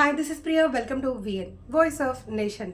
Hi this is Priya welcome to VN voice of nation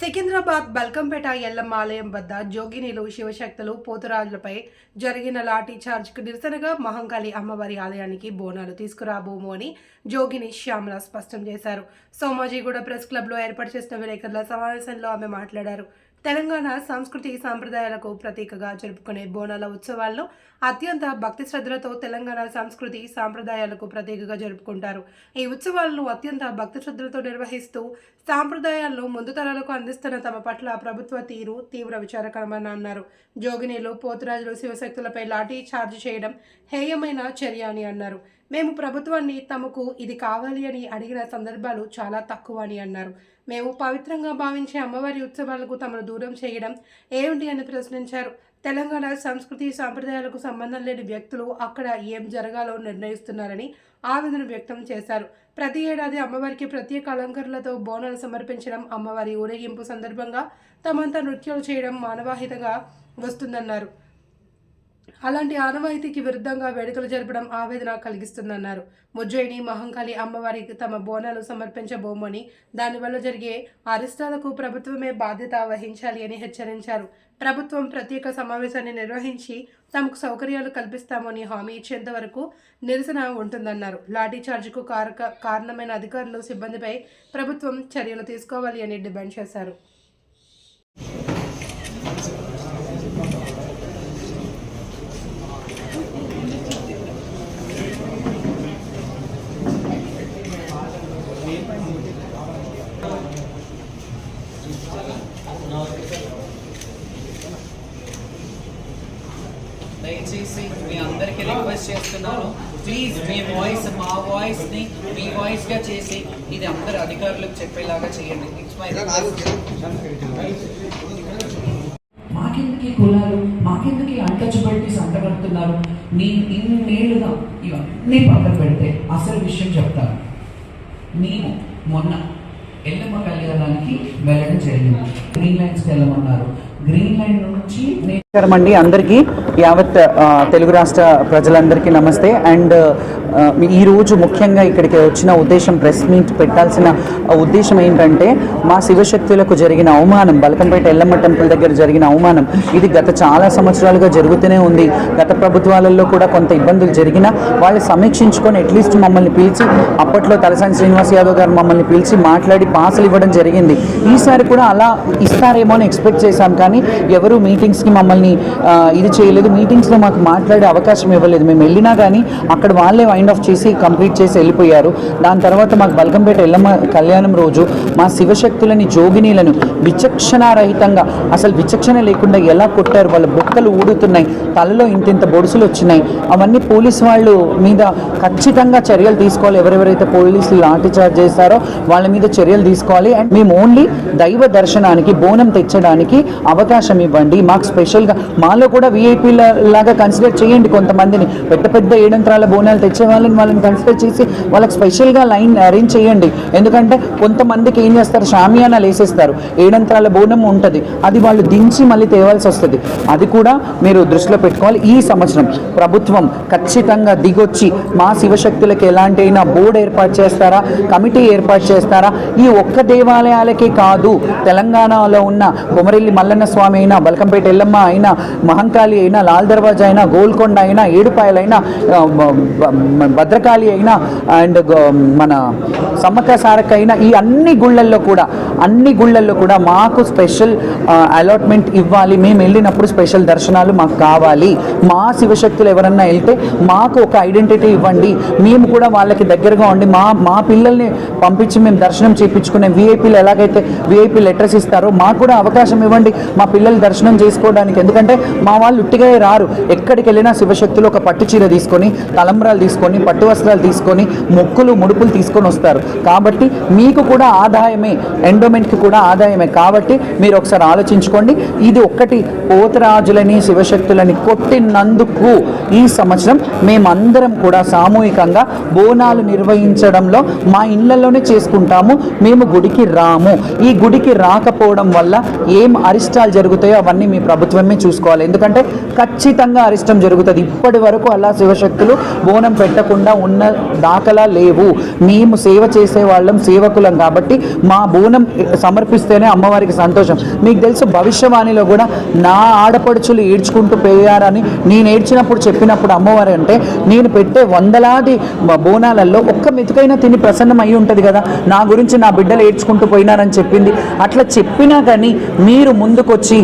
Secunderabad Balkampet Yellamma ఆలయం వద్ద జోగినిలు శివశక్తులు పోతురాజులపై జరిగిన లాఠీ చార్జ్కు నిరసనగా మహంకాళి అమ్మవారి ఆలయానికి బోనాలు తీసుకురాబోము అని జోగిని శ్యామల స్పష్టం చేశారు. సోమాజీగూడ ప్రెస్ క్లబ్లో ఏర్పాటు చేసిన విలేకరుల సమావేశంలో ఆమె మాట్లాడారు. తెలంగాణ సాంస్కృతిక సాంప్రదాయాలకు ప్రతీకగా జరుపుకునే బోనాల ఉత్సవాల్లో అత్యంత భక్తి శ్రద్ధలతో తెలంగాణ సంస్కృతి సాంప్రదాయాలకు ప్రతీకగా జరుపుకుంటారు. ఈ ఉత్సవాలను అత్యంత భక్తి శ్రద్ధలతో నిర్వహిస్తూ సాంప్రదాయాలను ముందు తరాలకు అందిస్తున్న తమ పట్ల ప్రభుత్వ తీరు తీవ్ర విచారకరమని అన్నారు. జోగినీలు పోతురాజులు శివశక్తులపై లాఠీ ఛార్జ్ చేయడం హేయమైన చర్య అని అన్నారు. మేము ప్రభుత్వాన్ని తమకు ఇది కావాలి అని అడిగిన సందర్భాలు చాలా తక్కువ అని అన్నారు. మేము పవిత్రంగా భావించే అమ్మవారి ఉత్సవాలకు తమను దూరం చేయడం ఏమిటి అని ప్రశ్నించారు. తెలంగాణ సంస్కృతి సాంప్రదాయాలకు సంబంధం లేని వ్యక్తులు అక్కడ ఏం జరగాలో నిర్ణయిస్తున్నారని ఆవేదన వ్యక్తం చేశారు. ప్రతి ఏడాది అమ్మవారికి ప్రత్యేక అలంకరణలతో బోనాలు సమర్పించడం అమ్మవారి ఊరేగింపు సందర్భంగా తమంతా నృత్యాలు చేయడం మానవాహితగా వస్తుందన్నారు. అలాంటి ఆనవాయితీకి విరుద్ధంగా వేడుకలు జరపడం ఆవేదన కలిగిస్తుందన్నారు. ముజ్జయిని మహంకాళి అమ్మవారికి తమ బోనాలు సమర్పించబోమని దానివల్ల జరిగే అరిష్టాలకు ప్రభుత్వమే బాధ్యత వహించాలి అని హెచ్చరించారు. ప్రభుత్వం ప్రత్యేక సమావేశాన్ని నిర్వహించి తమకు సౌకర్యాలు కల్పిస్తామని హామీ ఇచ్చేంత వరకు నిరసన ఉంటుందన్నారు. లాఠీఛార్జ్కు కారక కారణమైన అధికారులు సిబ్బందిపై ప్రభుత్వం చర్యలు తీసుకోవాలి అని డిమాండ్ చేశారు. దయచేసి మీ అందరికీ రిక్వెస్ట్ చేస్తున్నాను. ప్లీజ్ మీ వాయిస్ మా వాయిస్ని మీ వాయిస్గా చేసి ఇది అందరు అధికారులకు చెప్పేలాగా చేయండి. ఇట్స్ మాకెందుకు కులాలు? మాకెందుకు ఈ సంతపడుతున్నారు? నేను ఇన్నేళ్ళుగా ఇవన్నీ పక్కన పెడితే అసలు విషయం చెప్తాను. మేము మొన్న ఎల్లమ్మ కళ్యాణానికి వెళ్ళడం జరిగింది. గ్రీన్ లైన్స్కి వెళ్ళమన్నారు. గ్రీన్ లైన్ నుంచి అండి అందరికీ యావత్ తెలుగు రాష్ట్ర ప్రజలందరికీ నమస్తే. అండ్ ఈరోజు ఈ రోజు ముఖ్యంగా ఇక్కడికి వచ్చిన ఉద్దేశం ప్రెస్ మీట్ పెట్టాల్సిన ఉద్దేశం ఏంటంటే మా శివశక్తులకు జరిగిన అవమానం బలకంపేట ఎల్లమ్మ టెంపుల్ దగ్గర జరిగిన అవమానం ఇది గత చాలా సంవత్సరాలుగా జరుగుతూనే ఉంది. గత ప్రభుత్వాలలో కూడా కొంత ఇబ్బందులు జరిగినా వాళ్ళు సమీక్షించుకొని అట్లీస్ట్ మమ్మల్ని పిలిచి అప్పట్లో తలసాని శ్రీనివాస్ యాదవ్ గారు మమ్మల్ని పిలిచి మాట్లాడి పాసులు ఇవ్వడం జరిగింది. ఈసారి కూడా అలా ఇస్తారేమో అని ఎక్స్పెక్ట్ చేశాం. కానీ ఎవరు మీటింగ్స్కి మమ్మల్ని ఇది చేయలేదు మీటింగ్స్లో మాకు మాట్లాడే అవకాశం ఇవ్వలేదు. మేము వెళ్ళినా కానీ అక్కడ వాళ్ళే వైండ్ ఆఫ్ చేసి కంప్లీట్ చేసి వెళ్ళిపోయారు. దాని తర్వాత మాకు బల్కంపేట ఎల్లమ్మ కళ్యాణం రోజు మా శివశక్తులని జోగినీలను విచక్షణారహితంగా అసలు విచక్షణ లేకుండా ఎలా కొట్టారు? వాళ్ళ బొక్కలు ఊడుతున్నాయి తలలో ఇంతింత బొడుసులు వచ్చినాయి. అవన్నీ పోలీస్ వాళ్ళు మీద ఖచ్చితంగా చర్యలు తీసుకోవాలి. ఎవరెవరైతే పోలీసులు లాఠీ చార్జ్ చేశారో వాళ్ళ మీద చర్యలు తీసుకోవాలి. అండ్ మేము ఓన్లీ దైవ దర్శనానికి బోనం తెచ్చడానికి అవకాశం ఇవ్వండి. మాకు స్పెషల్గా మాలో కూడా విఐపీ లాగా కన్సిడర్ చేయండి కొంతమందిని. పెద్ద పెద్ద ఏడంత్రాల బోనాలు తెచ్చే వాళ్ళని వాళ్ళని కన్సిడర్ చేసి వాళ్ళకి స్పెషల్గా లైన్ అరేంజ్ చేయండి. ఎందుకంటే కొంతమందికి ఏం చేస్తారు? షామియానాలు వేసేస్తారు. ఏడంత్రాల బోనం ఉంటుంది. అది వాళ్ళు దించి మళ్ళీ తేవాల్సి వస్తుంది. అది కూడా మీరు దృష్టిలో పెట్టుకోవాలి. ఈ సంవత్సరం ప్రభుత్వం ఖచ్చితంగా దిగొచ్చి మా శివశక్తులకు ఎలాంటి అయినా బోర్డు ఏర్పాటు చేస్తారా? కమిటీ ఏర్పాటు చేస్తారా? ఈ ఒక్క దేవాలయాలకే కాదు. తెలంగాణలో ఉన్న కొమరెల్లి మల్లన్న స్వామి అయినా బల్కంపేట ఎల్లమ్మ అయినా మహంకాళి అయినా లాల్ దర్వాజా అయినా గోల్కొండ అయినా ఏడుపాయలైనా భద్రకాళి అయినా అండ్ మన సమ్మక్క సారక్క అయినా ఈ అన్ని గుళ్ళల్లో కూడా అన్ని గుళ్ళల్లో కూడా మాకు స్పెషల్ అలాట్మెంట్ ఇవ్వాలి. మేము వెళ్ళినప్పుడు స్పెషల్ దర్శనాలు మాకు కావాలి. మా శివశక్తులు ఎవరన్నా వెళ్తే మాకు ఒక ఐడెంటిటీ ఇవ్వండి. మేము కూడా వాళ్ళకి దగ్గరగా ఉండి మా మా పిల్లల్ని పంపించి మేము దర్శనం చేయించుకునే విఐపీలు ఎలాగైతే విఐపీ లెటర్స్ ఇస్తారో మాకు కూడా అవకాశం ఇవ్వండి. మా పిల్లలు దర్శనం చేసుకోవడానికి. ఎందుకంటే మా వాళ్ళు ఉట్టిగా రారు. ఎక్కడికి వెళ్ళినా శివశక్తులు ఒక పట్టు చీర తీసుకొని తలంబ్రాలు తీసుకొని పట్టు వస్త్రాలు తీసుకొని మొక్కులు ముడుపులు తీసుకొని వస్తారు. కాబట్టి మీకు కూడా ఆదాయమే. ఎండో గవర్నమెంట్కి కూడా ఆదాయమే. కాబట్టి మీరు ఒకసారి ఆలోచించుకోండి. ఇది ఒక్కటి పోతరాజులని శివశక్తులని కొట్టినందుకు ఈ సంవత్సరం మేమందరం కూడా సామూహికంగా బోనాలు నిర్వహించడంలో మా ఇళ్ళలోనే చేసుకుంటాము. మేము గుడికి రాము. ఈ గుడికి రాకపోవడం వల్ల ఏం అరిష్టాలు జరుగుతాయో అవన్నీ మీ ప్రభుత్వమే చూసుకోవాలి. ఎందుకంటే ఖచ్చితంగా అరిష్టం జరుగుతుంది. ఇప్పటి వరకు అలా శివశక్తులు బోనం పెట్టకుండా ఉన్న దాఖలా లేవు. మేము సేవ చేసే వాళ్ళం సేవకులం కాబట్టి మా బోనం సమర్పిస్తేనే అమ్మవారికి సంతోషం. మీకు తెలుసు భవిష్యవాణిలో కూడా నా ఆడపడుచులు ఏడ్చుకుంటూ పోయారని నేను ఏడ్చినప్పుడు చెప్పినప్పుడు అమ్మవారు అంటే నేను పెట్టే వందలాది బోనాలలో ఒక్క మెతుకైనా తిని ప్రసన్నం అయి ఉంటుంది కదా. నా గురించి నా బిడ్డలు ఏడ్చుకుంటూ పోయినారని చెప్పింది. అట్లా చెప్పినా కానీ మీరు ముందుకొచ్చి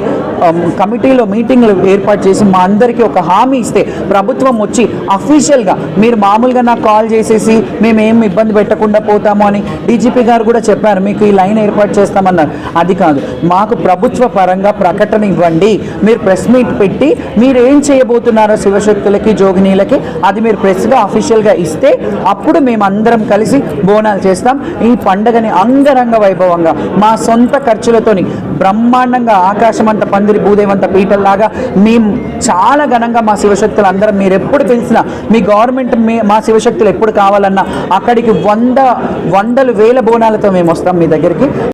కమిటీలో మీటింగ్లు ఏర్పాటు చేసి మా అందరికీ ఒక హామీ ఇస్తే ప్రభుత్వం వచ్చి అఫీషియల్గా మీరు మామూలుగా నాకు కాల్ చేసేసి మేము ఏం ఇబ్బంది పెట్టకుండా పోతాము అని డీజీపీ గారు కూడా చెప్పారు. మీకు ఈ లైన్ ఏర్పాటు చేస్తామన్నారు అది కాదు. మాకు ప్రభుత్వ పరంగా ప్రకటన ఇవ్వండి. మీరు ప్రెస్ మీట్ పెట్టి మీరు ఏం చేయబోతున్నారో శివశక్తులకి జోగినీలకి అది మీరు ప్రెస్గా అఫీషియల్గా ఇస్తే అప్పుడు మేము అందరం కలిసి బోనాలు చేస్తాం. ఈ పండగని అంగరంగ వైభవంగా మా సొంత ఖర్చులతోని బ్రహ్మాండంగా ఆకాశం అంత పందిరి భూదేవంత పీటల్లాగా మేము చాలా ఘనంగా మా శివశక్తులు అందరం మీరు ఎప్పుడు పిలిచినా మీ గవర్నమెంట్ మే మా శివశక్తులు ఎప్పుడు కావాలన్నా అక్కడికి వంద వందలు వేల బోనాలతో మేము వస్తాం మీ దగ్గరికి.